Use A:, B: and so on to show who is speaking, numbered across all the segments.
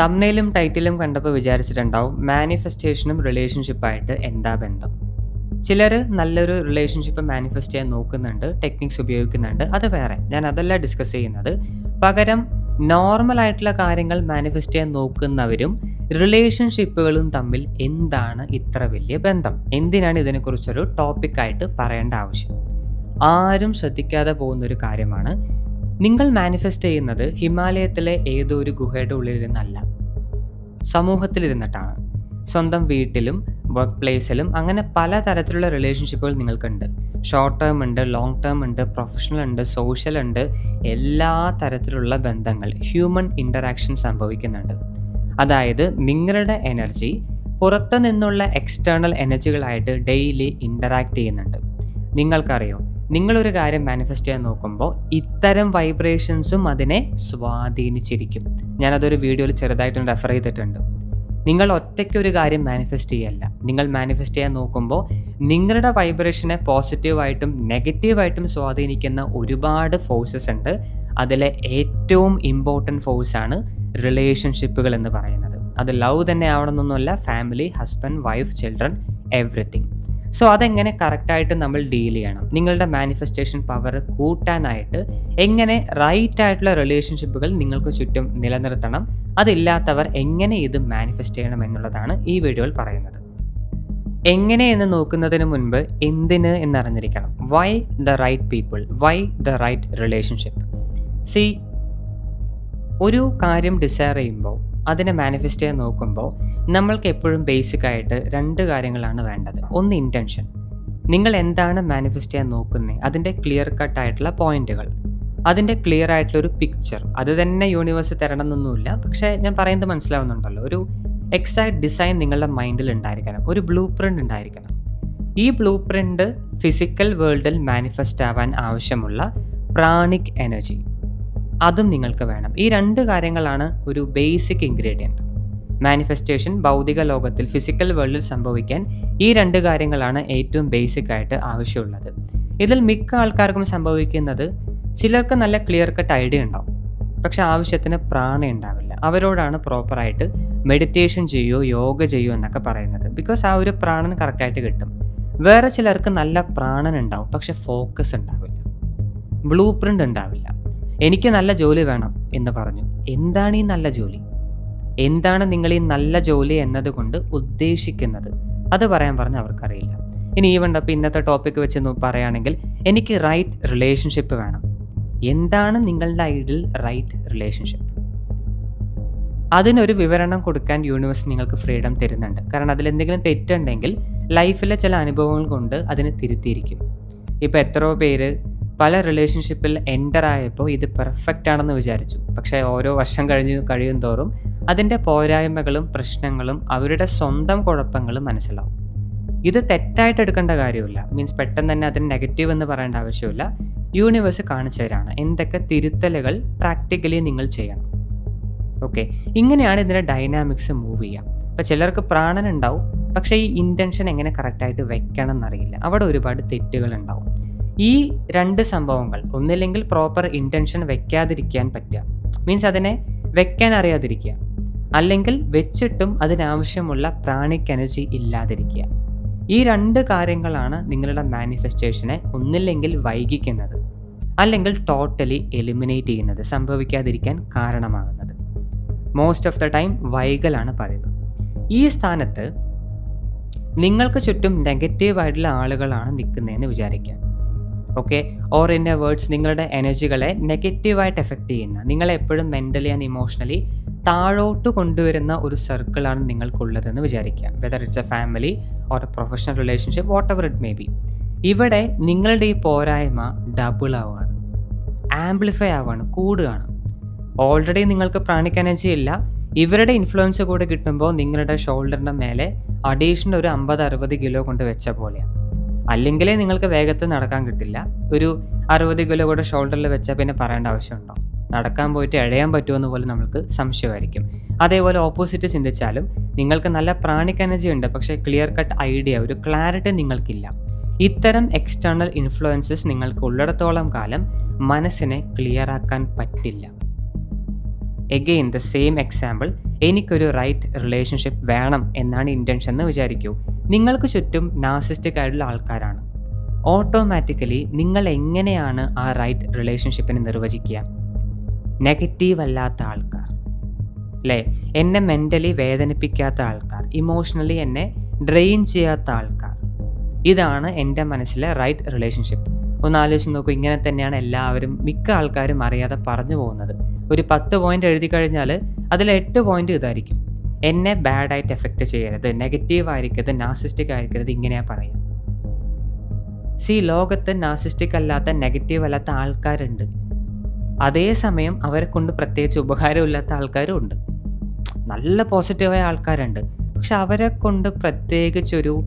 A: തമ്നയിലും ടൈറ്റിലും കണ്ടപ്പോൾ വിചാരിച്ചിട്ടുണ്ടാവും മാനിഫെസ്റ്റേഷനും റിലേഷൻഷിപ്പായിട്ട് എന്താ ബന്ധം. ചിലർ നല്ലൊരു റിലേഷൻഷിപ്പ് മാനിഫെസ്റ്റ് ചെയ്യാൻ നോക്കുന്നുണ്ട് ടെക്നിക്സ് ഉപയോഗിക്കുന്നുണ്ട് അത് വേറെ. ഞാൻ അതല്ല ഡിസ്കസ് ചെയ്യുന്നത്. പകരം നോർമൽ ആയിട്ടുള്ള കാര്യങ്ങൾ മാനിഫെസ്റ്റ് ചെയ്യാൻ നോക്കുന്നവരും റിലേഷൻഷിപ്പുകളും തമ്മിൽ എന്താണ് ഇത്ര വലിയ ബന്ധം? എന്തിനാണ് ഇതിനെക്കുറിച്ചൊരു ടോപ്പിക്കായിട്ട് പറയേണ്ട ആവശ്യം? ആരും ശ്രദ്ധിക്കാതെ പോകുന്ന ഒരു കാര്യമാണ് നിങ്ങൾ മാനിഫെസ്റ്റ് ചെയ്യുന്നത് ഹിമാലയത്തിലെ ഏതോ ഒരു ഗുഹയുടെ ഉള്ളിലിരുന്നല്ല. സമൂഹത്തിലിരുന്നിട്ടാണ്. സ്വന്തം വീട്ടിലും വർക്ക് പ്ലേസിലും അങ്ങനെ പല തരത്തിലുള്ള റിലേഷൻഷിപ്പുകൾ നിങ്ങൾക്കുണ്ട്. ഷോർട്ട് ടേം ഉണ്ട് ലോങ് ടേം ഉണ്ട് പ്രൊഫഷണൽ ഉണ്ട് സോഷ്യൽ ഉണ്ട് എല്ലാ തരത്തിലുള്ള ബന്ധങ്ങൾ ഹ്യൂമൻ ഇന്ററാക്ഷൻ സംഭവിക്കുന്നുണ്ട്. അതായത് നിങ്ങളുടെ എനർജി പുറത്തു നിന്നുള്ള എക്സ്റ്റേണൽ എനർജികളായിട്ട് ഡെയിലി ഇന്ററാക്ട് ചെയ്യുന്നുണ്ട്. നിങ്ങൾക്കറിയോ നിങ്ങളൊരു കാര്യം മാനിഫെസ്റ്റ് ചെയ്യാൻ നോക്കുമ്പോൾ ഇത്തരം വൈബ്രേഷൻസും അതിനെ സ്വാധീനിച്ചിരിക്കും. ഞാനതൊരു വീഡിയോയിൽ ചെറുതായിട്ട് റെഫർ ചെയ്തിട്ടുണ്ട്. നിങ്ങൾ ഒറ്റയ്ക്ക് ഒരു കാര്യം മാനിഫെസ്റ്റ് ചെയ്യല്ല. നിങ്ങൾ മാനിഫെസ്റ്റ് ചെയ്യാൻ നോക്കുമ്പോൾ നിങ്ങളുടെ വൈബ്രേഷനെ പോസിറ്റീവായിട്ടും നെഗറ്റീവായിട്ടും സ്വാധീനിക്കുന്ന ഒരുപാട് ഫോഴ്സസ് ഉണ്ട്. അതിലെ ഏറ്റവും ഇമ്പോർട്ടന്റ് ഫോഴ്സാണ് റിലേഷൻഷിപ്പുകൾ എന്ന് പറയുന്നത്. അത് ലവ് തന്നെ ആവണമെന്നൊന്നുമല്ല family husband wife children everything so അതെങ്ങനെ കറക്റ്റായിട്ട് നമ്മൾ ഡീൽ ചെയ്യണം? നിങ്ങളുടെ മാനിഫെസ്റ്റേഷൻ പവർ കൂട്ടാനായിട്ട് എങ്ങനെ റൈറ്റ് ആയിട്ടുള്ള റിലേഷൻഷിപ്പുകൾ നിങ്ങൾക്ക് ചുറ്റും നിലനിർത്തണം? അതില്ലാത്തവർ എങ്ങനെ ഇത് മാനിഫെസ്റ്റ് ചെയ്യണം എന്നുള്ളതാണ് ഈ വീഡിയോയിൽ പറയുന്നത്. എങ്ങനെ എന്ന് നോക്കുന്നതിന് മുൻപ് എന്തിന് എന്നറിഞ്ഞിരിക്കണം. Why the right people why the right relationship see ഒരു കാര്യം ഡിസയർ ചെയ്യുമ്പോൾ അതിനെ മാനിഫെസ്റ്റ് ചെയ്യാൻ നോക്കുമ്പോൾ നമ്മൾക്ക് എപ്പോഴും ബേസിക് ആയിട്ട് രണ്ട് കാര്യങ്ങളാണ് വേണ്ടത്. ഒന്ന് ഇന്റൻഷൻ നിങ്ങൾ എന്താണ് മാനിഫെസ്റ്റ് ചെയ്യാൻ നോക്കുന്നത് അതിന്റെ ക്ലിയർ കട്ട് ആയിട്ടുള്ള പോയിന്റുകൾ അതിന്റെ ക്ലിയർ ആയിട്ടുള്ള ഒരു പിക്ചർ അത് തന്നെ യൂണിവേഴ്സ് തരണം എന്നൊന്നുമില്ല പക്ഷേ ഞാൻ പറയുന്നത് മനസ്സിലാവുന്നുണ്ടല്ലോ. ഒരു എക്സാക്ട് ഡിസൈൻ നിങ്ങളുടെ മൈൻഡിൽ ഉണ്ടായിരിക്കണം. ഒരു ബ്ലൂ പ്രിന്റ് ഉണ്ടായിരിക്കണം. ഈ ബ്ലൂ പ്രിന്റ് ഫിസിക്കൽ വേൾഡിൽ മാനിഫെസ്റ്റ് ആവാൻ ആവശ്യമുള്ള പ്രാണിക് എനർജി അതും നിങ്ങൾക്ക് വേണം. ഈ രണ്ട് കാര്യങ്ങളാണ് ഒരു ബേസിക് ഇൻഗ്രീഡിയന്റ് മാനിഫെസ്റ്റേഷൻ ഭൗതിക ലോകത്തിൽ ഫിസിക്കൽ വേൾഡിൽ സംഭവിക്കാൻ ഈ രണ്ട് കാര്യങ്ങളാണ് ഏറ്റവും ബേസിക് ആയിട്ട് ആവശ്യമുള്ളത്. ഇതിൽ മിക്ക ആൾക്കാർക്കും സംഭവിക്കുന്നത് ചിലർക്ക് നല്ല ക്ലിയർ കട്ട് ഐഡിയ ഉണ്ടാവും. പക്ഷെ ആവശ്യത്തിന് പ്രാണ ഉണ്ടാവില്ല. അവരോടാണ് പ്രോപ്പറായിട്ട് മെഡിറ്റേഷൻ ചെയ്യോ യോഗ ചെയ്യോ എന്നൊക്കെ പറയുന്നത്. ബിക്കോസ് ആ ഒരു പ്രാണൻ കറക്റ്റായിട്ട് കിട്ടും. വേറെ ചിലർക്ക് നല്ല പ്രാണൻ ഉണ്ടാവും. പക്ഷെ ഫോക്കസ് ഉണ്ടാവില്ല. ബ്ലൂ പ്രിന്റ് ഉണ്ടാവില്ല. എനിക്ക് നല്ല ജോലി വേണം എന്ന് പറഞ്ഞു. എന്താണ് ഈ നല്ല ജോലി? എന്താണ് നിങ്ങൾ ഈ നല്ല ജോലി എന്നതുകൊണ്ട് ഉദ്ദേശിക്കുന്നത്? അത് പറയാൻ പറഞ്ഞ അവർക്കറിയില്ല. ഇനി ഈവൻ അപ്പോൾ ഇന്നത്തെ ടോപ്പിക് വെച്ച് പറയുകയാണെങ്കിൽ എനിക്ക് റൈറ്റ് റിലേഷൻഷിപ്പ് വേണം. എന്താണ് നിങ്ങളുടെ ഐഡിൽ റൈറ്റ് റിലേഷൻഷിപ്പ് അതിനൊരു വിവരണം കൊടുക്കാൻ യൂണിവേഴ്സ് നിങ്ങൾക്ക് ഫ്രീഡം തരുന്നുണ്ട്. കാരണം അതിൽ എന്തെങ്കിലും തെറ്റുണ്ടെങ്കിൽ ലൈഫിലെ ചില അനുഭവങ്ങൾ കൊണ്ട് അതിനെ തിരുത്തിയിരിക്കും. ഇപ്പോൾ എത്രയോ പേര് പല റിലേഷൻഷിപ്പിൽ എന്റർ ആയപ്പോൾ ഇത് പെർഫെക്റ്റ് ആണെന്ന് വിചാരിച്ചു. പക്ഷേ ഓരോ വർഷം കഴിഞ്ഞ് കഴിയും തോറും അതിന്റെ പോരായ്മകളും പ്രശ്നങ്ങളും അവരുടെ സ്വന്തം കുഴപ്പങ്ങളും മനസ്സിലാവും. ഇത് തെറ്റായിട്ട് എടുക്കേണ്ട കാര്യമില്ല. മീൻസ് പെട്ടെന്ന് തന്നെ അതിന് നെഗറ്റീവ് എന്ന് പറയേണ്ട ആവശ്യമില്ല. യൂണിവേഴ്സ് കാണിച്ചു തരാണ് എന്തൊക്കെ തിരുത്തലുകൾ പ്രാക്ടിക്കലി നിങ്ങൾ ചെയ്യണം. ഓക്കെ ഇങ്ങനെയാണ് ഇതിന്റെ ഡൈനാമിക്സ് മൂവ് ചെയ്യുക. അപ്പോൾ ചിലർക്ക് പ്രാണനുണ്ടാവും. പക്ഷേ ഈ ഇന്റൻഷൻ എങ്ങനെ കറക്റ്റായിട്ട് വെക്കണം എന്നറിയില്ല അവിടെ ഒരുപാട് തെറ്റുകൾ ഉണ്ടാവും. ഈ രണ്ട് സംഭവങ്ങൾ ഒന്നില്ലെങ്കിൽ പ്രോപ്പർ ഇന്റൻഷൻ വെക്കാതിരിക്കാൻ പറ്റുക. മീൻസ് അതിനെ വെക്കാൻ അറിയാതിരിക്കുക. അല്ലെങ്കിൽ വെച്ചിട്ടും അതിനാവശ്യമുള്ള പ്രാണിക് എനർജി ഇല്ലാതിരിക്കുക. ഈ രണ്ട് കാര്യങ്ങളാണ് നിങ്ങളുടെ മാനിഫെസ്റ്റേഷനെ ഒന്നില്ലെങ്കിൽ വൈകിക്കുന്നത്. അല്ലെങ്കിൽ ടോട്ടലി എലിമിനേറ്റ് ചെയ്യുന്നത് സംഭവിക്കാതിരിക്കാൻ കാരണമാകുന്നത്. മോസ്റ്റ് ഓഫ് ദ ടൈം വൈകലാണ് പതിവ് ഈ സ്ഥാനത്ത് നിങ്ങൾക്ക് ചുറ്റും നെഗറ്റീവായിട്ടുള്ള ആളുകളാണ് നിൽക്കുന്നതെന്ന് വിചാരിക്കുക. Okay or in a words നിങ്ങളുടെ എനർജികളെ നെഗറ്റീവായിട്ട് എഫക്റ്റ് ചെയ്യുന്ന നിങ്ങളെ എപ്പോഴും മെന്റലി ആൻഡ് ഇമോഷണലി താഴോട്ട് കൊണ്ടുവരുന്ന ഒരു സർക്കിളാണ് നിങ്ങൾക്കുള്ളതെന്ന് വിചാരിക്കുക. Whether it's a family or a professional relationship whatever it may be ഇവിടെ നിങ്ങളുടെ ഈ പോരായ്മ ഡബിൾ ആവുകയാണ്. ആംപ്ലിഫൈ ആവുകയാണ് കൂടുകയാണ്. ഓൾറെഡി നിങ്ങൾക്ക് പ്രാണിക് എനർജി ഇല്ല. ഇവരുടെ ഇൻഫ്ലുവൻസ് കൂടെ കിട്ടുമ്പോൾ നിങ്ങളുടെ ഷോൾഡറിന്റെ മേലെ അഡീഷണൽ ഒരു അമ്പത് അറുപത് കിലോ കൊണ്ട് വെച്ച പോലെയാണ്. അല്ലെങ്കിലേ നിങ്ങൾക്ക് വേഗത്തിൽ നടക്കാൻ കിട്ടില്ല. ഒരു അറുപത് കിലോ കൂടെ ഷോൾഡറിൽ വെച്ചാൽ പിന്നെ പറയേണ്ട ആവശ്യമുണ്ടോ? നടക്കാൻ പോയിട്ട് എഴയാൻ പറ്റുമെന്ന് പോലും നമുക്ക് സംശയമായിരിക്കും. അതേപോലെ ഓപ്പോസിറ്റ് ചിന്തിച്ചാലും നിങ്ങൾക്ക് നല്ല പ്രാണിക് എനർജി ഉണ്ട് പക്ഷേ ക്ലിയർ കട്ട് ഐഡിയ ഒരു ക്ലാരിറ്റി നിങ്ങൾക്കില്ല. ഇത്തരം എക്സ്റ്റേണൽ ഇൻഫ്ലുവൻസസ് നിങ്ങൾക്ക് ഉള്ളിടത്തോളം കാലം മനസ്സിനെ ക്ലിയർ ആക്കാൻ പറ്റില്ല. എഗെയിൻ ദ സെയിം എക്സാമ്പിൾ എനിക്കൊരു റൈറ്റ് റിലേഷൻഷിപ്പ് വേണം എന്നാണ് ഇന്റൻഷൻ എന്ന് വിചാരിക്കൂ. നിങ്ങൾക്ക് ചുറ്റും നാസിസ്റ്റിക് ആയിട്ടുള്ള ആൾക്കാരാണ്. ഓട്ടോമാറ്റിക്കലി നിങ്ങൾ എങ്ങനെയാണ് ആ റൈറ്റ് റിലേഷൻഷിപ്പിനെ നിർവചിക്കുക? നെഗറ്റീവ് അല്ലാത്ത ആൾക്കാർ. അല്ലേ എന്നെ മെന്റലി വേദനിപ്പിക്കാത്ത ആൾക്കാർ. ഇമോഷണലി എന്നെ ഡ്രെയിൻ ചെയ്യാത്ത ആൾക്കാർ. ഇതാണ് എന്റെ മനസ്സിലെ റൈറ്റ് റിലേഷൻഷിപ്പ് ഒന്ന് ആലോചിച്ച് നോക്കൂ ഇങ്ങനെ തന്നെയാണ് എല്ലാവരും മിക്ക ആൾക്കാരും അറിയാതെ പറഞ്ഞു പോകുന്നത്. ഒരു പത്ത് പോയിന്റ് എഴുതി കഴിഞ്ഞാൽ അതിൽ എട്ട് പോയിന്റ് ഇതായിരിക്കും. എന്നെ ബാഡായിട്ട് എഫക്റ്റ് ചെയ്യരുത് നെഗറ്റീവ് ആയിരിക്കരുത് നാസിസ്റ്റിക് ആയിരിക്കരുത് ഇങ്ങനെയാ പറയാം. സി ലോകത്ത് നാസിസ്റ്റിക് അല്ലാത്ത നെഗറ്റീവ് അല്ലാത്ത ആൾക്കാരുണ്ട്. അതേസമയം അവരെ കൊണ്ട് പ്രത്യേകിച്ച് ഉപകാരമില്ലാത്ത ആൾക്കാരും ഉണ്ട്. നല്ല പോസിറ്റീവായ ആൾക്കാരുണ്ട്. പക്ഷെ അവരെ കൊണ്ട് പ്രത്യേകിച്ചൊരു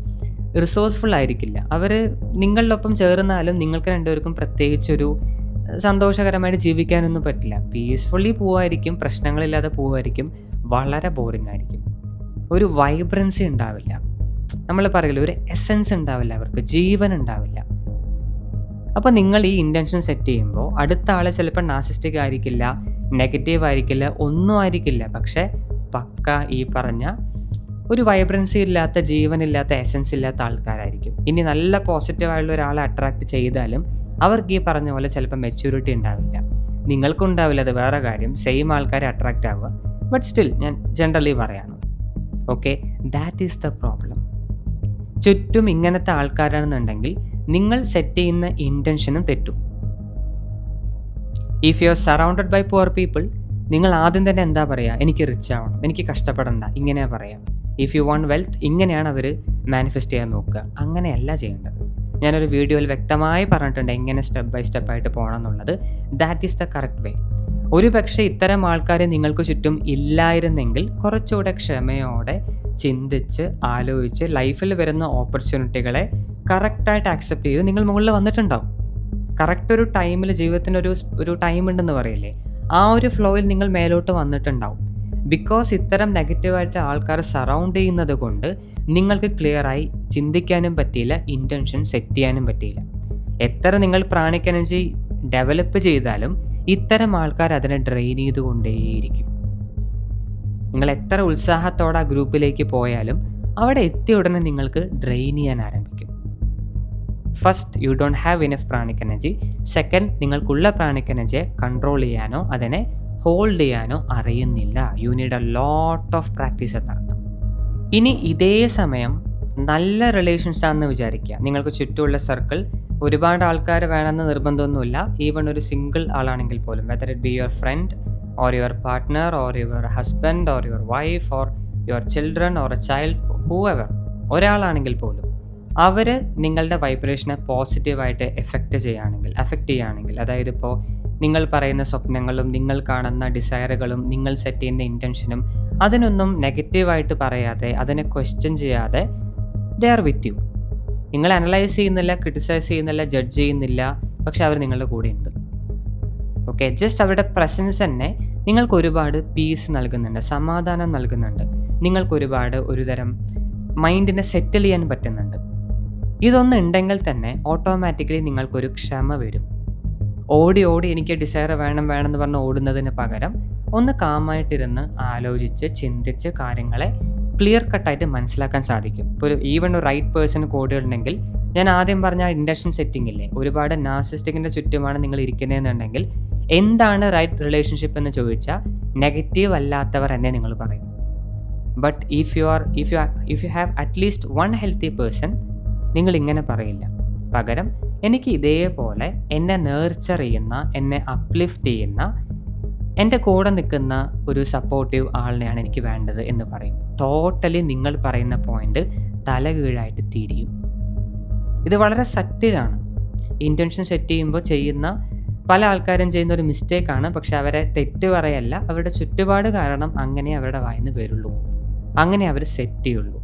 A: റിസോഴ്സ്ഫുൾ ആയിരിക്കില്ല. അവർ നിങ്ങളിലൊപ്പം ചേർന്നാലും നിങ്ങൾക്ക് രണ്ടുപേർക്കും പ്രത്യേകിച്ചൊരു സന്തോഷകരമായിട്ട് ജീവിക്കാനൊന്നും പറ്റില്ല. പീസ്ഫുള്ളി പോവായിരിക്കും പ്രശ്നങ്ങളില്ലാതെ പോവായിരിക്കും വളരെ ബോറിംഗ് ആയിരിക്കും. ഒരു വൈബ്രൻസി ഉണ്ടാവില്ല. നമ്മൾ പറയില്ല ഒരു എസൻസ് ഉണ്ടാവില്ല അവർക്ക് ജീവൻ ഉണ്ടാവില്ല. അപ്പോൾ നിങ്ങൾ ഈ ഇന്റൻഷൻ സെറ്റ് ചെയ്യുമ്പോൾ അടുത്ത ആൾ ചിലപ്പോൾ നാസിസ്റ്റിക് ആയിരിക്കില്ല നെഗറ്റീവ് ആയിരിക്കില്ല ഒന്നും ആയിരിക്കില്ല. പക്ഷേ പക്ക ഈ പറഞ്ഞ ഒരു വൈബ്രൻസി ഇല്ലാത്ത ജീവനില്ലാത്ത എസൻസ് ഇല്ലാത്ത ആൾക്കാരായിരിക്കും. ഇനി നല്ല പോസിറ്റീവായുള്ള ഒരാളെ അട്രാക്ട് ചെയ്താലും അവർക്ക് ഈ പറഞ്ഞ പോലെ ചിലപ്പോൾ മെച്യൂരിറ്റി ഉണ്ടാവില്ല. നിങ്ങൾക്കുണ്ടാവില്ല അത് വേറെ കാര്യം. സെയിം ആൾക്കാരെ അട്രാക്റ്റ് ആവുക. ബട്ട് സ്റ്റിൽ ഞാൻ ജനറലി പറയാണ്. Okay that is the problem ചുറ്റും ഇങ്ങനത്തെ ആൾക്കാരാണെന്നുണ്ടെങ്കിൽ നിങ്ങൾ സെറ്റ് ചെയ്യുന്ന ഇന്റൻഷനും തെറ്റും. If you are surrounded by poor people നിങ്ങൾ ആദ്യം തന്നെ എന്താ പറയുക എനിക്ക് റിച്ച് ആവണം. എനിക്ക് കഷ്ടപ്പെടണ്ട. ഇങ്ങനെയാണ് പറയാം. ഇഫ് യു വാണ്ട് വെൽത്ത് ഇങ്ങനെയാണ് അവർ മാനിഫെസ്റ്റ് ചെയ്യാൻ നോക്കുക. അങ്ങനെയല്ല ചെയ്യേണ്ടത്. ഞാനൊരു വീഡിയോയിൽ വ്യക്തമായി പറഞ്ഞിട്ടുണ്ട് എങ്ങനെ സ്റ്റെപ്പ് ബൈ സ്റ്റെപ്പ് ആയിട്ട് പോകണം എന്നുള്ളത്. That is the correct way ഒരു പക്ഷേ ഇത്തരം ആൾക്കാർ നിങ്ങൾക്ക് ചുറ്റും ഇല്ലായിരുന്നെങ്കിൽ കുറച്ചുകൂടെ ക്ഷമയോടെ ചിന്തിച്ച് ആലോചിച്ച് ലൈഫിൽ വരുന്ന ഓപ്പർച്യൂണിറ്റികളെ കറക്റ്റായിട്ട് ആക്സെപ്റ്റ് ചെയ്ത് നിങ്ങൾ മുകളിൽ വന്നിട്ടുണ്ടാവും. കറക്റ്റ് ഒരു ടൈമിൽ ജീവിതത്തിന് ഒരു ഒരു ടൈം ഉണ്ടെന്ന് പറയില്ലേ? ആ ഒരു ഫ്ലോയിൽ നിങ്ങൾ മേലോട്ട് വന്നിട്ടുണ്ടാവും. ബിക്കോസ് ഇത്തരം നെഗറ്റീവായിട്ട് ആൾക്കാർ സറൗണ്ട് ചെയ്യുന്നത് കൊണ്ട് നിങ്ങൾക്ക് ക്ലിയറായി ചിന്തിക്കാനും പറ്റിയില്ല ഇന്റൻഷൻ സെറ്റ് ചെയ്യാനും പറ്റിയില്ല. എത്ര നിങ്ങൾ പ്രാണിക് എനർജി ഡെവലപ്പ് ചെയ്താലും ഇത്തരം ആൾക്കാർ അതിനെ ഡ്രെയിൻ ചെയ്തുകൊണ്ടേയിരിക്കും. നിങ്ങൾ എത്ര ഉത്സാഹത്തോടെ ആ ഗ്രൂപ്പിലേക്ക് പോയാലും അവിടെ എത്തിയ ഉടനെ നിങ്ങൾക്ക് ഡ്രെയിൻ ചെയ്യാൻ ആരംഭിക്കും. First you don't have enough pranic energy second നിങ്ങൾക്കുള്ള പ്രാണിക് എനർജിയെ കൺട്രോൾ ചെയ്യാനോ അതിനെ ഹോൾഡ് ചെയ്യാനോ അറിയുന്നില്ല. You need a lot of practice എന്നർത്ഥം ഇനി ഇതേ സമയം നല്ല റിലേഷൻസ് ആണെന്ന് വിചാരിക്കുക. നിങ്ങൾക്ക് ചുറ്റുമുള്ള സർക്കിൾ ഒരുപാട് ആൾക്കാർ വേണമെന്ന് നിർബന്ധമൊന്നുമില്ല. ഈവൺ ഒരു സിംഗിൾ ആളാണെങ്കിൽ പോലും whether it be your friend or your partner or your husband or your wife or your children or a child whoever ഒരാളാണെങ്കിൽ പോലും അവർ നിങ്ങളുടെ വൈബ്രേഷനെ പോസിറ്റീവായിട്ട് എഫക്റ്റ് ചെയ്യുകയാണെങ്കിൽ എഫക്റ്റ് ചെയ്യുകയാണെങ്കിൽ അതായത് ഇപ്പോൾ നിങ്ങൾ പറയുന്ന സ്വപ്നങ്ങളും നിങ്ങൾ കാണുന്ന ഡിസയറുകളും നിങ്ങൾ സെറ്റ് ചെയ്യുന്ന ഇന്റൻഷനും അതിനൊന്നും നെഗറ്റീവായിട്ട് പറയാതെ അതിനെ ക്വസ്റ്റ്യൻ ചെയ്യാതെ ദേ ആർ വിത്ത് യു നിങ്ങൾ അനലൈസ് ചെയ്യുന്നില്ല ക്രിട്ടിസൈസ് ചെയ്യുന്നില്ല ജഡ്ജ് ചെയ്യുന്നില്ല പക്ഷെ അവർ നിങ്ങളുടെ കൂടെയുണ്ട്. ഓക്കെ ജസ്റ്റ് അവരുടെ പ്രസൻസ് തന്നെ നിങ്ങൾക്ക് ഒരുപാട് പീസ് നൽകുന്നുണ്ട് സമാധാനം നൽകുന്നുണ്ട്. നിങ്ങൾക്ക് ഒരുപാട് ഒരുതരം മൈൻഡിനെ സെറ്റിൽ ചെയ്യാൻ പറ്റുന്നുണ്ട്. ഇതൊന്നും ഉണ്ടെങ്കിൽ തന്നെ ഓട്ടോമാറ്റിക്കലി നിങ്ങൾക്കൊരു ക്ഷമ വരും. ഓടി ഓടി എനിക്ക് ഡിസയർ വേണം വേണം എന്ന് പറഞ്ഞ് ഓടുന്നതിന് പകരം ഒന്ന് കാമായിട്ടിരുന്ന് ആലോചിച്ച് ചിന്തിച്ച് കാര്യങ്ങളെ ക്ലിയർ കട്ടായിട്ട് മനസ്സിലാക്കാൻ സാധിക്കും. ഇപ്പോൾ ഒരു ഈവൺ ഒരു റൈറ്റ് പേഴ്സൺ കോഡുകളുണ്ടെങ്കിൽ ഞാൻ ആദ്യം പറഞ്ഞ ഇൻഡക്ഷൻ സെറ്റിംഗ് ഇല്ലേ ഒരുപാട് നാസിസ്റ്റിക്കിന്റെ ചുറ്റുമാണ് നിങ്ങൾ ഇരിക്കുന്നതെന്നുണ്ടെങ്കിൽ എന്താണ് റൈറ്റ് റിലേഷൻഷിപ്പ് എന്ന് ചോദിച്ചാൽ നെഗറ്റീവ് അല്ലാത്തവർ എന്നെ നിങ്ങൾ പറയും. But if you are if you if you have at least one healthy person നിങ്ങൾ ഇങ്ങനെ പറയില്ല. പകരം എനിക്ക് ഇതേപോലെ എന്നെ നേർച്ചർ ചെയ്യുന്ന എന്നെ അപ്ലിഫ്റ്റ് ചെയ്യുന്ന എന്റെ കൂടെ നിൽക്കുന്ന ഒരു സപ്പോർട്ടീവ് ആളിനെയാണ് എനിക്ക് വേണ്ടത് എന്ന് പറയും. ടോട്ടലി നിങ്ങൾ പറയുന്ന പോയിന്റ് തലകീഴായിട്ട് തിരിയും. ഇത് വളരെ സറ്റിലാണ് ഇന്റൻഷൻ സെറ്റ് ചെയ്യുമ്പോൾ ചെയ്യുന്ന പല ആൾക്കാരും ചെയ്യുന്ന ഒരു മിസ്റ്റേക്കാണ് പക്ഷെ അവരെ തെറ്റ് പറയല്ല. അവരുടെ ചുറ്റുപാട് കാരണം അങ്ങനെ അവരുടെ വായിന്ന് വരുള്ളൂ. അങ്ങനെ അവർ സെറ്റ് ചെയ്യുള്ളൂ.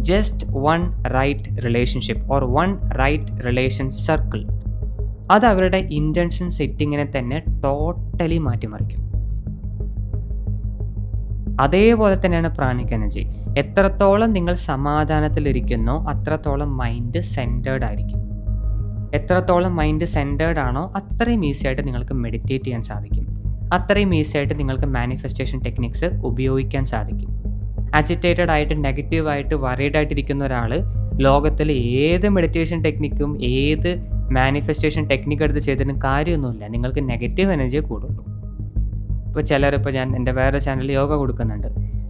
A: Just one right relationship or one right relation circle അത് അവരുടെ ഇന്റൻഷൻ സെറ്റിങ്ങിനെ തന്നെ ടോട്ടലി മാറ്റിമറിക്കും. അതേപോലെ തന്നെയാണ് പ്രാണിക് എനർജി എത്രത്തോളം നിങ്ങൾ സമാധാനത്തിലിരിക്കുന്നോ അത്രത്തോളം മൈൻഡ് സെന്റേർഡ് ആയിരിക്കും. എത്രത്തോളം മൈൻഡ് സെന്റേർഡ് ആണോ അത്രയും ഈസി ആയിട്ട് നിങ്ങൾക്ക് മെഡിറ്റേറ്റ് ചെയ്യാൻ സാധിക്കും. അത്രയും ഈസി ആയിട്ട് നിങ്ങൾക്ക് മാനിഫെസ്റ്റേഷൻ ടെക്നിക്സ് ഉപയോഗിക്കാൻ സാധിക്കും. അജിറ്റേറ്റഡ് ആയിട്ട് നെഗറ്റീവായിട്ട് വറീഡ് ആയിട്ടിരിക്കുന്ന ഒരാൾ ലോകത്തിൽ ഏത് മെഡിറ്റേഷൻ ടെക്നിക്കും ഏത് മാനിഫെസ്റ്റേഷൻ ടെക്നിക്ക് എടുത്ത് ചെയ്തിട്ടും കാര്യമൊന്നുമില്ല. നിങ്ങൾക്ക് നെഗറ്റീവ് എനർജിയെ കൂടുള്ളൂ. ഇപ്പോൾ ചിലർ ഇപ്പോൾ ഞാൻ എന്റെ വേറെ ചാനലിൽ യോഗ കൊടുക്കുന്നുണ്ട്.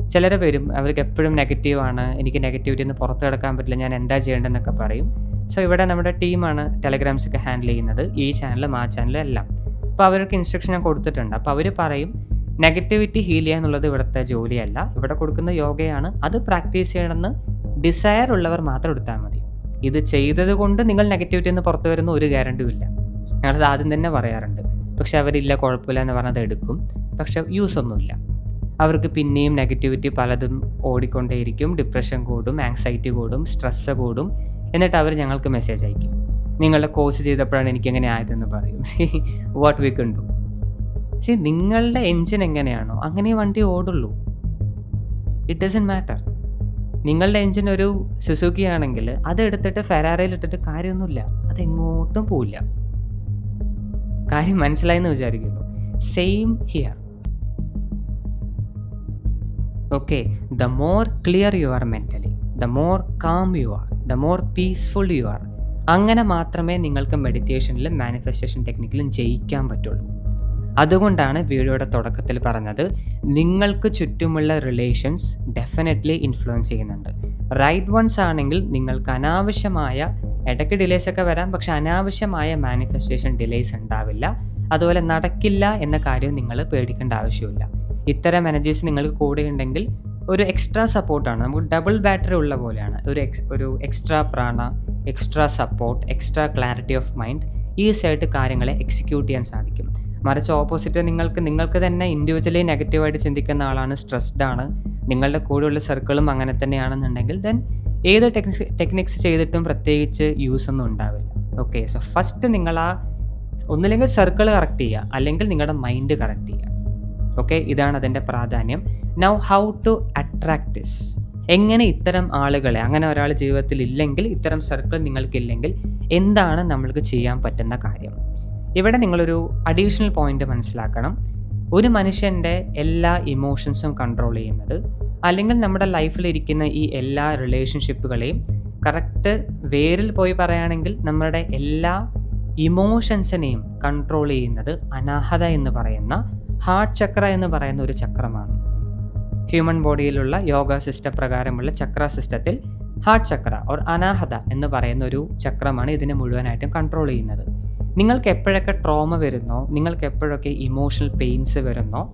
A: ചിലർ വരും അവർക്ക് എപ്പോഴും നെഗറ്റീവാണ് എനിക്ക് നെഗറ്റിവിറ്റി ഒന്ന് പുറത്ത് കിടക്കാൻ പറ്റില്ല ഞാൻ എന്താ ചെയ്യേണ്ടതെന്നൊക്കെ പറയും. സോ ഇവിടെ നമ്മുടെ ടീമാണ് ടെലഗ്രാംസ് ഒക്കെ ഹാൻഡിൽ ചെയ്യുന്നത് ഈ ചാനലും ആ ചാനലും എല്ലാം. അപ്പോൾ അവർക്ക് ഇൻസ്ട്രക്ഷൻ ഞാൻ കൊടുത്തിട്ടുണ്ട്. അപ്പോൾ അവർ പറയും നെഗറ്റിവിറ്റി ഹീൽ ചെയ്യുക എന്നുള്ളത് ഇവിടുത്തെ ജോലിയല്ല. ഇവിടെ കൊടുക്കുന്ന യോഗയാണ് അത് പ്രാക്ടീസ് ചെയ്യണമെന്ന് ഡിസയർ ഉള്ളവർ മാത്രം എടുത്താൽ മതി. ഇത് ചെയ്തത് കൊണ്ട് നിങ്ങൾ നെഗറ്റിവിറ്റി എന്ന് പുറത്തു വരുന്ന ഒരു ഗ്യാരണ്ടിയും ഇല്ല. ഞങ്ങളത് ആദ്യം തന്നെ പറയാറുണ്ട്. പക്ഷെ അവരില്ല കുഴപ്പമില്ല എന്ന് പറഞ്ഞത് എടുക്കും. പക്ഷെ യൂസ് ഒന്നുമില്ല അവർക്ക് പിന്നെയും നെഗറ്റിവിറ്റി പലതും ഓടിക്കൊണ്ടേയിരിക്കും. ഡിപ്രഷൻ കൂടും ആങ്സൈറ്റി കൂടും സ്ട്രെസ്സ് കൂടും. എന്നിട്ട് അവർ ഞങ്ങൾക്ക് മെസ്സേജ് അയക്കും. നിങ്ങളുടെ കോഴ്സ് ചെയ്തപ്പോഴാണ് എനിക്ക് എങ്ങനെ ആയതെന്ന് പറയും. വാട്ട് വി കണ്ടു സി നിങ്ങളുടെ എൻജിൻ എങ്ങനെയാണോ അങ്ങനെ വണ്ടി ഓടുള്ളൂ. ഇറ്റ് ഡസൻ മാറ്റർ നിങ്ങളുടെ എൻജിൻ ഒരു സുസുക്കി ആണെങ്കിൽ അതെടുത്തിട്ട് ഫെരാറയിൽ ഇട്ടിട്ട് കാര്യമൊന്നുമില്ല. അതെങ്ങോട്ടും പോവില്ല. കാര്യം മനസ്സിലായെന്ന് വിചാരിക്കുന്നു. Same here okay the more clear you are mentally the more calm you are the more peaceful you are അങ്ങനെ മാത്രമേ നിങ്ങൾക്ക് മെഡിറ്റേഷനിലും മാനിഫെസ്റ്റേഷൻ ടെക്നിക്കിലും ജയിക്കാൻ പറ്റുള്ളൂ. അതുകൊണ്ടാണ് വീഡിയോയുടെ തുടക്കത്തിൽ പറഞ്ഞത് നിങ്ങൾക്ക് ചുറ്റുമുള്ള റിലേഷൻസ് ഡെഫിനറ്റ്ലി ഇൻഫ്ലുവൻസ് ചെയ്യുന്നുണ്ട്. റൈറ്റ് വൺസ് ആണെങ്കിൽ നിങ്ങൾക്ക് അനാവശ്യമായ ഇടയ്ക്ക് ഡിലേസ് ഒക്കെ വരാം പക്ഷെ അനാവശ്യമായ മാനിഫെസ്റ്റേഷൻ ഡിലേസ് ഉണ്ടാവില്ല. അതുപോലെ നടക്കില്ല എന്ന കാര്യം നിങ്ങൾ പേടിക്കേണ്ട ആവശ്യമില്ല. ഇത്തരം എനർജീസ് നിങ്ങൾക്ക് കൂടെ ഉണ്ടെങ്കിൽ ഒരു എക്സ്ട്രാ സപ്പോർട്ടാണ് നമുക്ക് ഡബിൾ ബാറ്ററി ഉള്ള പോലെയാണ്. ഒരു എക്സ് ഒരു extra prana extra support extra clarity of mind ഈസിയായിട്ട് കാര്യങ്ങളെ എക്സിക്യൂട്ട് ചെയ്യാൻ സാധിക്കും. മറിച്ച് ഓപ്പോസിറ്റ് നിങ്ങൾക്ക് നിങ്ങൾക്ക് തന്നെ ഇൻഡിവിജ്വലി നെഗറ്റീവായിട്ട് ചിന്തിക്കുന്ന ആളാണ് സ്ട്രെസ്ഡ് ആണ്. നിങ്ങളുടെ കൂടെയുള്ള സർക്കിളും അങ്ങനെ തന്നെയാണെന്നുണ്ടെങ്കിൽ ദെൻ ഏത് ടെക്നിക്സ് ടെക്നിക്സ് ചെയ്തിട്ടും പ്രത്യേകിച്ച് യൂസ് ഒന്നും ഉണ്ടാവില്ല. ഓക്കെ സോ ഫസ്റ്റ് നിങ്ങൾ ആ ഒന്നില്ലെങ്കിൽ സർക്കിൾ കറക്റ്റ് ചെയ്യുക അല്ലെങ്കിൽ നിങ്ങളുടെ മൈൻഡ് കറക്റ്റ് ചെയ്യുക. ഓക്കെ ഇതാണ് അതിന്റെ പ്രാധാന്യം. Now how to attract this എങ്ങനെ ഇത്തരം ആളുകളെ അങ്ങനെ ഒരാൾ ജീവിതത്തിൽ ഇല്ലെങ്കിൽ ഇത്തരം സർക്കിൾ നിങ്ങൾക്കില്ലെങ്കിൽ എന്താണ് നമ്മൾക്ക് ചെയ്യാൻ പറ്റുന്ന കാര്യം? ഇവിടെ നിങ്ങളൊരു അഡീഷണൽ പോയിന്റ് മനസ്സിലാക്കണം. ഒരു മനുഷ്യന്റെ എല്ലാ ഇമോഷൻസും കൺട്രോൾ ചെയ്യുന്നത് അല്ലെങ്കിൽ നമ്മുടെ ലൈഫിലിരിക്കുന്ന ഈ എല്ലാ റിലേഷൻഷിപ്പുകളെയും കറക്റ്റ് വേരിൽ പോയി പറയുകയാണെങ്കിൽ നമ്മുടെ എല്ലാ ഇമോഷൻസിനെയും കൺട്രോൾ ചെയ്യുന്നത് അനാഹത എന്ന് പറയുന്ന ഹാർട്ട് ചക്ര എന്ന് പറയുന്ന ഒരു ചക്രമാണ്. ഹ്യൂമൻ ബോഡിയിലുള്ള യോഗ സിസ്റ്റം പ്രകാരമുള്ള ചക്ര സിസ്റ്റത്തിൽ ഹാർട്ട് ചക്ര ഓർ അനാഹത എന്ന് പറയുന്ന ഒരു ചക്രമാണ് ഇതിനെ മുഴുവനായിട്ടും കൺട്രോൾ ചെയ്യുന്നത്. നിങ്ങൾക്ക് എപ്പോഴൊക്കെ ട്രോമ വരുന്നോ? നിങ്ങൾക്ക് എപ്പോഴൊക്കെ ഇമോഷണൽ പെയിൻസ് വരുന്നോ?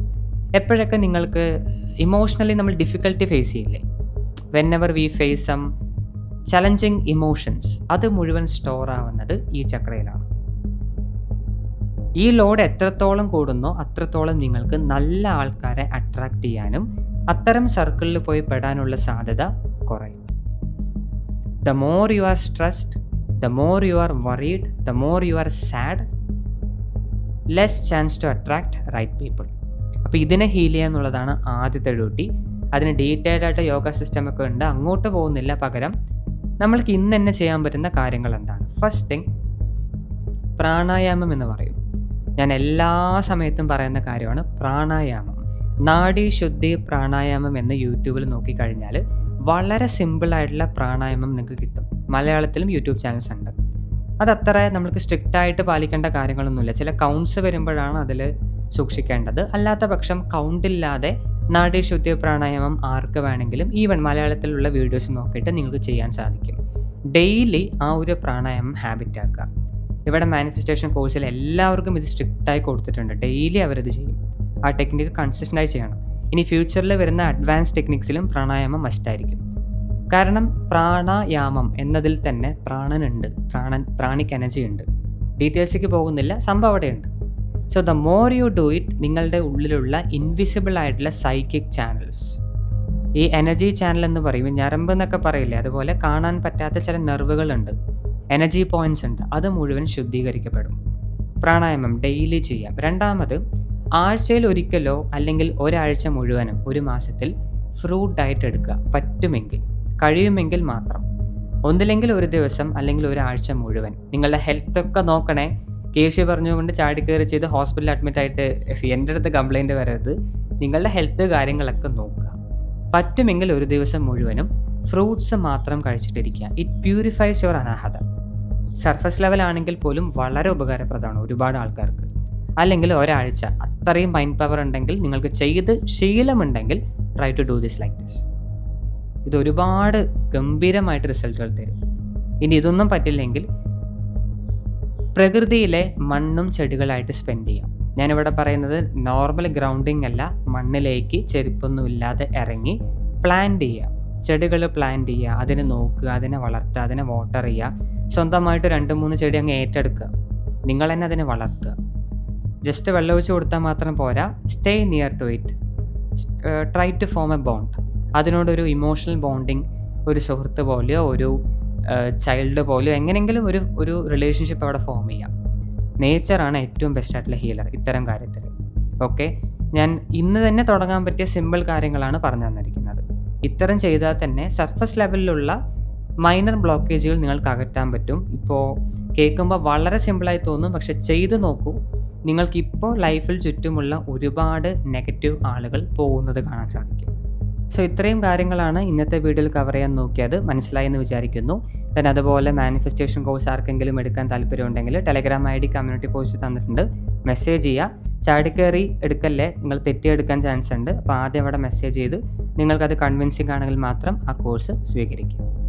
A: എപ്പോഴൊക്കെ നിങ്ങൾക്ക് ഇമോഷണലി നമ്മൾ ഡിഫിക്കൽട്ടി ഫേസ് ചെയ്യില്ലേ? Whenever we face some challenging emotions അത് മുഴുവൻ സ്റ്റോർ ആവുന്നത് ഈ ചക്രയിലാണ്. ഈ ലോഡ് എത്രത്തോളം കൂടുന്നോ അത്രത്തോളം നിങ്ങൾക്ക് നല്ല ആൾക്കാരെ അട്രാക്ട് ചെയ്യാനും അത്തരം സർക്കിളിൽ പോയി പെടാനുള്ള സാധ്യത കുറയും. The more you are stressed the more you are worried the more you are sad less chance to attract right people അപ്പോൾ ഇതിനെ ഹീൽ ചെയ്യുക എന്നുള്ളതാണ് ആദ്യത്തെ ഡ്യൂട്ടി അതിന് ഡീറ്റെയിൽഡ് ആയിട്ട് യോഗ സിസ്റ്റം ഒക്കെ ഉണ്ട്. അങ്ങോട്ട് പോകുന്നില്ല പകരം നമ്മൾക്ക് ഇന്ന് തന്നെ ചെയ്യാൻ പറ്റുന്ന കാര്യങ്ങൾ എന്താണ്? ഫസ്റ്റ് തിങ് പ്രാണായാമം എന്ന് പറയും. ഞാൻ എല്ലാ സമയത്തും പറയുന്ന കാര്യമാണ് പ്രാണായാമം. നാഡി ശുദ്ധി പ്രാണായാമം എന്ന് യൂട്യൂബിൽ നോക്കിക്കഴിഞ്ഞാൽ വളരെ സിമ്പിളായിട്ടുള്ള പ്രാണായാമം നിങ്ങൾക്ക് കിട്ടും. മലയാളത്തിലും യൂട്യൂബ് ചാനൽസ് ഉണ്ട്. അതത്ര നമുക്ക് സ്ട്രിക്റ്റ് ആയിട്ട് പാലിക്കേണ്ട കാര്യങ്ങളൊന്നുമില്ല. ചില കൗണ്ട്സ് വരുമ്പോഴാണ് അതിൽ സൂക്ഷിക്കേണ്ടത്. അല്ലാത്ത പക്ഷം കൗണ്ടില്ലാതെ നാടീശുദ്ധി പ്രാണായാമം ആർക്ക് വേണമെങ്കിലും ഈവൻ മലയാളത്തിലുള്ള വീഡിയോസ് നോക്കിയിട്ട് നിങ്ങൾക്ക് ചെയ്യാൻ സാധിക്കും. ഡെയിലി ആ ഒരു പ്രാണായാമം ഹാബിറ്റ് ആക്കുക. ഇവിടെ മാനിഫെസ്റ്റേഷൻ കോഴ്സിൽ എല്ലാവർക്കും ഇത് സ്ട്രിക്റ്റായി കൊടുത്തിട്ടുണ്ട്. ഡെയിലി അവരത് ചെയ്യും. ആ ടെക്നിക്ക് കൺസിസ്റ്റന്റായി ചെയ്യണം. ഇനി ഫ്യൂച്ചറിൽ വരുന്ന അഡ്വാൻസ് ടെക്നിക്സിലും പ്രാണായാമം മസ്റ്റായിരിക്കും കാരണം പ്രാണായാമം എന്നതിൽ തന്നെ പ്രാണനുണ്ട്. പ്രാണൻ പ്രാണിക്ക് എനർജി ഉണ്ട്. ഡീറ്റെയിൽസിലേക്ക് പോകുന്നില്ല. സംഭവം അവിടെയുണ്ട്. So the more you do it നിങ്ങളുടെ ഉള്ളിലുള്ള ഇൻവിസിബിൾ ആയിട്ടുള്ള സൈക്കിക് ചാനൽസ് ഈ എനർജി ചാനൽ എന്ന് പറയും ഞരമ്പ് എന്നൊക്കെ പറയില്ലേ? അതുപോലെ കാണാൻ പറ്റാത്ത ചില നെർവുകളുണ്ട് എനർജി പോയിന്റ്സ് ഉണ്ട്. അത് മുഴുവൻ ശുദ്ധീകരിക്കപ്പെടും. പ്രാണായാമം ഡെയിലി ചെയ്യാം. രണ്ടാമത് ആഴ്ചയിൽ ഒരിക്കലോ അല്ലെങ്കിൽ ഒരാഴ്ച മുഴുവനും ഒരു മാസത്തിൽ ഫ്രൂട്ട് ഡയറ്റ് എടുക്കുക. പറ്റുമെങ്കിൽ. കഴിയുമെങ്കിൽ മാത്രം. ഒന്നില്ലെങ്കിൽ ഒരു ദിവസം അല്ലെങ്കിൽ ഒരാഴ്ച മുഴുവൻ. നിങ്ങളുടെ ഹെൽത്ത് ഒക്കെ നോക്കണേ. സി പറഞ്ഞുകൊണ്ട് ചാടിക്കയറി ചെയ്ത് ഹോസ്പിറ്റലിൽ അഡ്മിറ്റ് ആയിട്ട് എന്റെ അടുത്ത് കംപ്ലൈന്റ് വരരുത്. നിങ്ങളുടെ ഹെൽത്ത് കാര്യങ്ങളൊക്കെ നോക്കുക. പറ്റുമെങ്കിൽ ഒരു ദിവസം മുഴുവനും ഫ്രൂട്ട്സ് മാത്രം കഴിച്ചിട്ടിരിക്കുക. It purifies your Anahata surface ലെവലാണെങ്കിൽ പോലും വളരെ ഉപകാരപ്രദമാണ് ഒരുപാട് ആൾക്കാർക്ക്. അല്ലെങ്കിൽ ഒരാഴ്ച. അത്രയും മൈൻഡ് പവർ ഉണ്ടെങ്കിൽ നിങ്ങൾക്ക് ചെയ്ത് ശീലമുണ്ടെങ്കിൽ try to do this like this ഇത് ഒരുപാട് ഗംഭീരമായിട്ട് റിസൾട്ടുകൾ തരും ഇനി ഇതൊന്നും പറ്റില്ലെങ്കിൽ പ്രകൃതിയിലെ മണ്ണും ചെടികളായിട്ട് സ്പെൻഡ് ചെയ്യാം. ഞാനിവിടെ പറയുന്നത് നോർമൽ ഗ്രൗണ്ടിങ് അല്ല മണ്ണിലേക്ക് ചെരുപ്പൊന്നും ഇല്ലാതെ ഇറങ്ങി പ്ലാന്റ് ചെയ്യുക ചെടികൾ പ്ലാന്റ് ചെയ്യുക അതിനെ നോക്കുക അതിനെ വളർത്തുക അതിനെ വാട്ടർ ചെയ്യുക. സ്വന്തമായിട്ട് രണ്ട് മൂന്ന് ചെടി അങ്ങ് ഏറ്റെടുക്കുക. നിങ്ങൾ തന്നെ അതിനെ വളർത്തുക. ജസ്റ്റ് വെള്ളമൊഴിച്ച് കൊടുത്താൽ മാത്രം പോരാ. Stay near to it try to form a bond അതിനോടൊരു ഇമോഷണൽ ബോണ്ടിങ് ഒരു സുഹൃത്ത് പോലെയോ ഒരു ചൈൽഡ് പോലെയോ എങ്ങനെയെങ്കിലും ഒരു ഒരു റിലേഷൻഷിപ്പ് അവിടെ ഫോം ചെയ്യാം. നേച്ചറാണ് ഏറ്റവും ബെസ്റ്റ് ആയിട്ടുള്ള ഹീലർ ഇത്തരം കാര്യത്തിൽ. ഓക്കെ ഞാൻ ഇന്ന് തന്നെ തുടങ്ങാൻ പറ്റിയ സിമ്പിൾ കാര്യങ്ങളാണ് പറഞ്ഞു തന്നിരിക്കുന്നത്. ഇത്തരം ചെയ്താൽ തന്നെ സർഫസ് ലെവലിലുള്ള മൈനർ ബ്ലോക്കേജുകൾ നിങ്ങൾക്ക് അകറ്റാൻ പറ്റും. ഇപ്പോൾ കേൾക്കുമ്പോൾ വളരെ സിമ്പിളായി തോന്നും. പക്ഷെ ചെയ്ത് നോക്കൂ. നിങ്ങൾക്കിപ്പോൾ ലൈഫിൽ ചുറ്റുമുള്ള ഒരുപാട് നെഗറ്റീവ് ആളുകൾ പോകുന്നത് കാണാൻ സാധിക്കും. സോ ഇത്രയും കാര്യങ്ങളാണ് ഇന്നത്തെ വീഡിയോയിൽ കവർ ചെയ്യാൻ നോക്കിയത്. മനസ്സിലായെന്ന് വിചാരിക്കുന്നു. ദൻ അതുപോലെ മാനിഫെസ്റ്റേഷൻ കോഴ്സ് ആർക്കെങ്കിലും എടുക്കാൻ താല്പര്യമുണ്ടെങ്കിൽ Telegram I D community post തന്നിട്ടുണ്ട്. മെസ്സേജ് ചെയ്യുക ചാടിക്കയറി എടുക്കല്ലേ? നിങ്ങൾ തെറ്റിയെടുക്കാൻ ചാൻസ് ഉണ്ട്. അപ്പോൾ ആദ്യം അവിടെ മെസ്സേജ് ചെയ്ത് നിങ്ങൾക്കത് കൺവിൻസിംഗ് ആണെങ്കിൽ മാത്രം ആ കോഴ്സ് സ്വീകരിക്കുക.